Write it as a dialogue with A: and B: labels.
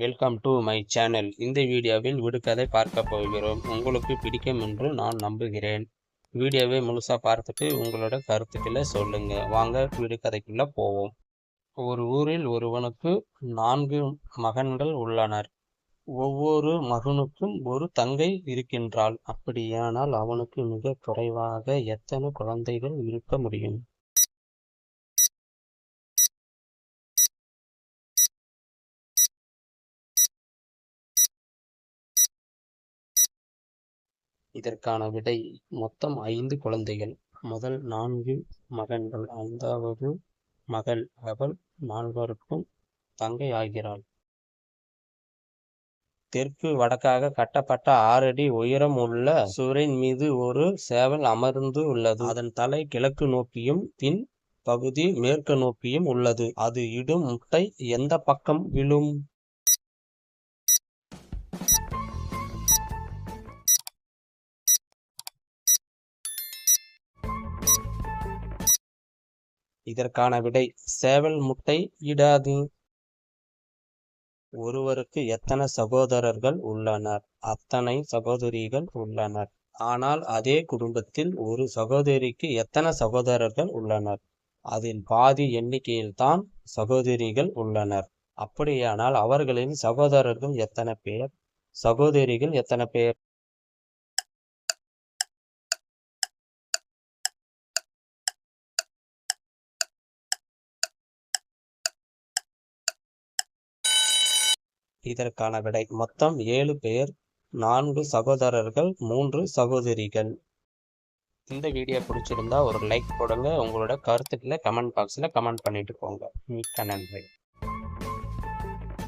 A: Welcome to my channel இந்த வீடியோவில் விடுகதை பார்க்க போகிறோம். உங்களுக்கு பிடிக்கும் என்று நான் நம்புகிறேன். வீடியோவை முழுசாக பார்த்துட்டு உங்களோட கருத்துக்களை சொல்லுங்க. வாங்க விடுகதைக்குள்ள போவோம். ஒரு ஊரில் ஒருவனுக்கு நான்கு மகன்கள் உள்ளனர். ஒவ்வொரு மகனுக்கும் ஒரு தங்கை இருக்கின்றாள். அப்படியானால் அவனுக்கு மிக குறைவாக எத்தனை குழந்தைகள் இருக்க முடியும்? இதற்கான விடை மொத்தம் ஐந்து குழந்தைகள். முதல் நான்கு மகன்கள் ஐந்தாவது மகள் அவள் நால்வருக்கும் தங்கை ஆகிறாள். தெற்கு வடக்காக கட்டப்பட்ட ஆறடி உயரம் உள்ள சுவரின் மீது ஒரு சேவல் அமர்ந்து உள்ளது. அதன் தலை கிழக்கு நோக்கியும் பின் பகுதி மேற்கு நோக்கியும் உள்ளது. அது இடும் முட்டை எந்த பக்கம் விழும்? இதற்கான விடை சேவல் முட்டை இடாது. ஒருவருக்கு எத்தனை சகோதரர்கள் உள்ளனர்? அத்தனை சகோதரிகள் உள்ளனர். ஆனால் அதே குடும்பத்தில் ஒரு சகோதரிக்கு எத்தனை சகோதரர்கள் உள்ளனர்? அதில் பாதி எண்ணிக்கையில்தான் சகோதரிகள் உள்ளனர். அப்படியானால் அவர்களின் சகோதரர்கள் எத்தனை பேர்? சகோதரிகள் எத்தனை பேர்? இதற்கான விடை. மொத்தம் ஏழு பேர் நான்கு சகோதரர்கள் மூன்று சகோதரிகள். இந்த வீடியோ பிடிச்சிருந்தா ஒரு லைக் போடுங்க. உங்களோட கருத்துக்களை கமெண்ட் பாக்ஸில் கமெண்ட் பண்ணிட்டு போங்க. மிக்க நன்றி.